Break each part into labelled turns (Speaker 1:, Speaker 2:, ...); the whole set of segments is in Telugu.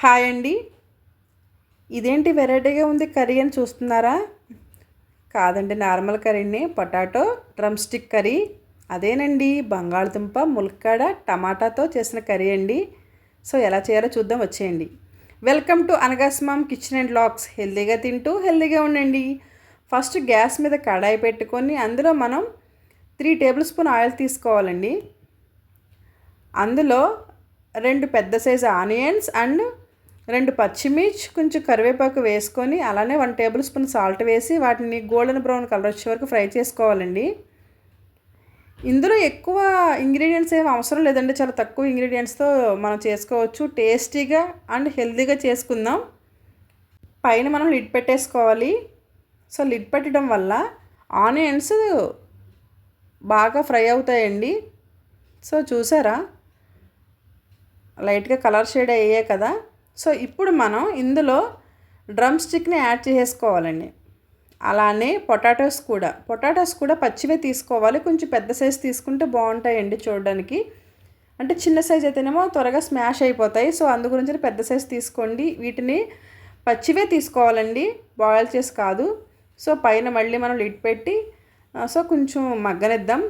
Speaker 1: హాయ్ అండి. ఇదేంటి వెరైటీగా ఉంది కర్రీ అని చూస్తున్నారా? కాదండి నార్మల్ కర్రీని. Potato drumstick curry. అదేనండి బంగాళదుంప ములక్కాడ టమాటాతో చేసిన కర్రీ అండి. సో ఎలా చేయాలో చూద్దాం వచ్చేయండి. వెల్కమ్ టు అనగాస్మామ్ కిచెన్ అండ్ లాక్స్. హెల్దీగా తింటూ హెల్దీగా ఉండండి. ఫస్ట్ గ్యాస్ మీద కడాయి పెట్టుకొని అందులో మనం త్రీ టేబుల్ స్పూన్ ఆయిల్ తీసుకోవాలండి. అందులో రెండు పెద్ద సైజు ఆనియన్స్ అండ్ రెండు పచ్చిమిర్చి కొంచెం కరివేపాకు వేసుకొని అలానే వన్ టేబుల్ స్పూన్ సాల్ట్ వేసి వాటిని గోల్డెన్ బ్రౌన్ కలర్ వచ్చే వరకు ఫ్రై చేసుకోవాలండి. ఇందులో ఎక్కువ ఇంగ్రీడియంట్స్ ఏమి అవసరం లేదండి. చాలా తక్కువ ఇంగ్రీడియంట్స్తో మనం చేసుకోవచ్చు. టేస్టీగా అండ్ హెల్తీగా చేసుకుందాం. పైన మనం లిడ్ పెట్టేసుకోవాలి. సో లిడ్ పెట్టడం వల్ల ఆనియన్స్ బాగా ఫ్రై అవుతాయండి. సో చూసారా? లైట్గా కలర్ షేడ్ అయ్యాయి కదా. సో ఇప్పుడు మనం ఇందులో డ్రమ్ స్టిక్ని యాడ్ చేసుకోవాలండి అలానే పొటాటోస్ కూడా. పొటాటోస్ కూడా పచ్చివే తీసుకోవాలి. కొంచెం పెద్ద సైజు తీసుకుంటే బాగుంటాయండి చూడడానికి. అంటే చిన్న సైజ్ అయితేనేమో త్వరగా స్మాష్ అయిపోతాయి. సో అందు గురించి పెద్ద సైజ్ తీసుకోండి. వీటిని పచ్చివే తీసుకోవాలండి. బాయిల్ చేసి కాదు. సో పైన మళ్ళీ మనం లిడ్ పెట్టి సో కొంచెం మగ్గనిద్దాం.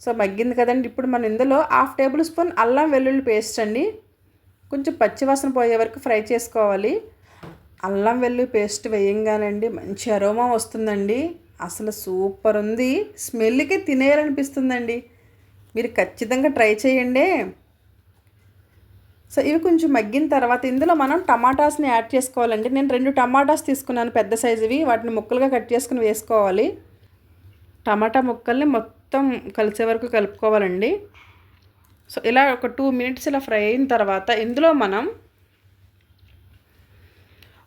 Speaker 1: సో మగ్గింది కదండి. ఇప్పుడు మనం ఇందులో హాఫ్ టేబుల్ స్పూన్ అల్లం వెల్లుల్లి పేస్ట్ అండి. కొంచెం పచ్చివాసన పోయే వరకు ఫ్రై చేసుకోవాలి. అల్లం వెల్లు పేస్ట్ వేయంగానండి మంచి అరోమా వస్తుందండి. అసలు సూపర్ ఉంది. స్మెల్కి తినేయాలనిపిస్తుందండి. మీరు ఖచ్చితంగా ట్రై చేయండి. సో ఇవి కొంచెం మగ్గిన తర్వాత ఇందులో మనం టమాటాస్ని యాడ్ చేసుకోవాలండి. నేను రెండు టమాటాస్ తీసుకున్నాను పెద్ద సైజువి వాటిని ముక్కలుగా కట్ చేసుకుని వేసుకోవాలి. టమాటా ముక్కల్ని మొత్తం కలిసే వరకు కలుపుకోవాలండి. సో ఇలా ఒక టూ మినిట్స్ ఇలా ఫ్రై అయిన తర్వాత ఇందులో మనం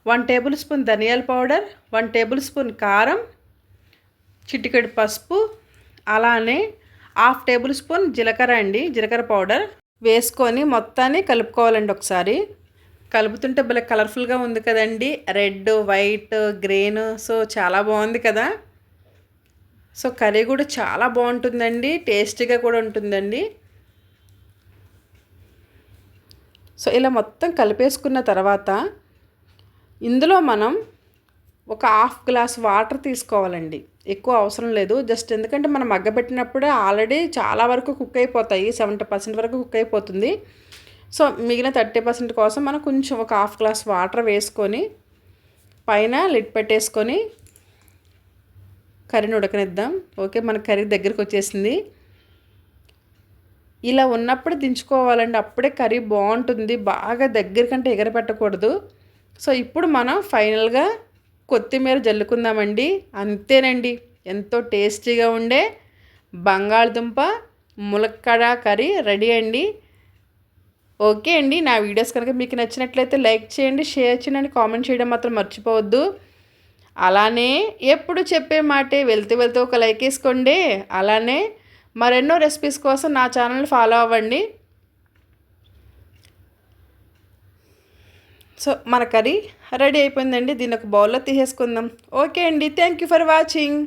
Speaker 1: వన్ టేబుల్ స్పూన్ ధనియాల పౌడర్ వన్ టేబుల్ స్పూన్ కారం చిటికెడు పసుపు అలానే హాఫ్ టేబుల్ స్పూన్ జీలకర్ర అండి జీలకర్ర పౌడర్ వేసుకొని మొత్తాన్ని కలుపుకోవాలండి ఒకసారి. కలుపుతుంటే భలే కలర్ఫుల్గా ఉంది కదండి. రెడ్ వైట్ గ్రీన్ సో చాలా బాగుంది కదా. సో కర్రీ కూడా చాలా బాగుంటుందండి టేస్టీగా కూడా ఉంటుందండి. సో ఇలా మొత్తం కలిపేసుకున్న తర్వాత ఇందులో మనం ఒక హాఫ్ గ్లాస్ వాటర్ తీసుకోవాలండి. ఎక్కువ అవసరం లేదు. జస్ట్ ఎందుకంటే మనం మగ్గబెట్టినప్పుడే ఆల్రెడీ చాలా వరకు కుక్ అయిపోతాయి. సెవెంటీ పర్సెంట్ వరకు కుక్ అయిపోతుంది. సో మిగిలిన థర్టీ పర్సెంట్ కోసం మనం కొంచెం ఒక హాఫ్ గ్లాస్ వాటర్ వేసుకొని పైన లిడ్ పెట్టేసుకొని కర్రీని ఉడకనిద్దాం. ఓకే మన కర్రీ దగ్గరికి వచ్చేసింది ఇలా ఉన్నప్పుడు దించుకోవాలండి. అప్పుడే కర్రీ బాగుంటుంది. బాగా దగ్గరికంటే ఎగరపెట్టకూడదు సో ఇప్పుడు మనం ఫైనల్గా కొత్తిమీర జల్లుకుందామండి. అంతేనండి. ఎంతో టేస్టీగా ఉండే బంగాళదుంప ములక్కడ కర్రీ రెడీ అండి. ఓకే అండి. నా వీడియోస్ కనుక మీకు నచ్చినట్లయితే లైక్ చేయండి షేర్ చేయండి కామెంట్ చేయడం మాత్రం మర్చిపోవద్దు. అలానే ఎప్పుడు చెప్పే మాటే వెళ్తూ వెళ్తూ ఒక లైక్ వేసుకోండి. అలానే మరెన్నో రెసిపీస్ కోసం నా ఛానల్ ఫాలో అవ్వండి. సో మన కర్రీ రెడీ అయిపోయిందండి. దీన్ని ఒక బౌల్లో తీసేసుకుందాం. ఓకే అండి. Thank you for watching